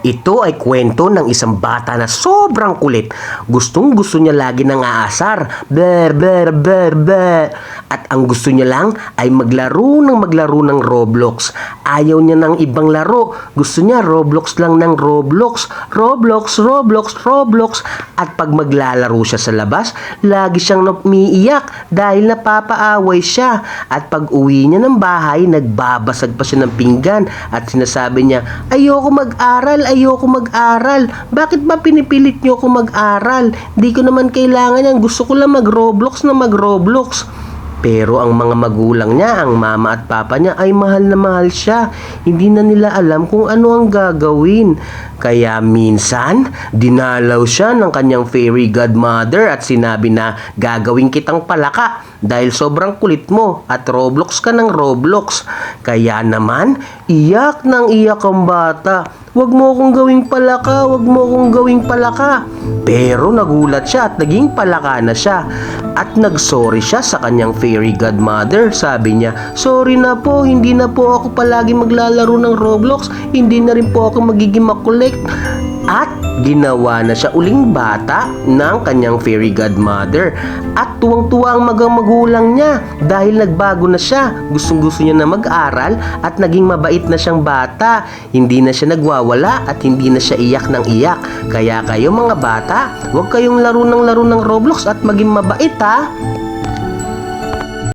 Ito ay kwento ng isang bata na sobrang kulit. Gustong gusto niya lagi ng aasar. Ber, ber, ber, ber. At ang gusto niya lang ay maglaro ng maglaro ng Roblox. Ayaw niya ng ibang laro. Gusto niya Roblox lang ng Roblox. Roblox, Roblox, Roblox. At pag maglalaro siya sa labas, lagi siyang umiiyak dahil napapaaway siya. At pag uwi niya ng bahay, nagbabasag pa siya ng pinggan. At sinasabi niya, ayoko mag-aral, ayoko mag-aral. Bakit ba pinipilit niyo ako mag-aral? Di ko naman kailangan yan. Gusto ko lang mag-Roblox na mag-Roblox. Pero ang mga magulang niya, ang mama at papa niya ay mahal na mahal siya. Hindi na nila alam kung ano ang gagawin. Kaya minsan, dinalaw siya ng kanyang fairy godmother at sinabi na gagawin kitang palaka dahil sobrang kulit mo at Roblox ka ng Roblox. Kaya naman, iyak ng iyak ang bata. Huwag mo akong gawing palaka, huwag mo akong gawing palaka. Pero nagulat siya at naging palaka na siya. At nagsorry siya sa kanyang fairy godmother. Sabi niya, sorry na po, hindi na po ako palagi maglalaro ng Roblox. Hindi na rin po ako magiging makulit. Ginawa na siya uling bata ng kanyang fairy godmother. At tuwang-tuwa ang magulang niya dahil nagbago na siya. Gustong gusto niya na mag-aral at naging mabait na siyang bata. Hindi na siya nagwawala at hindi na siya iyak ng iyak. Kaya kayo mga bata, huwag kayong laro ng laro ng Roblox at maging mabait ha.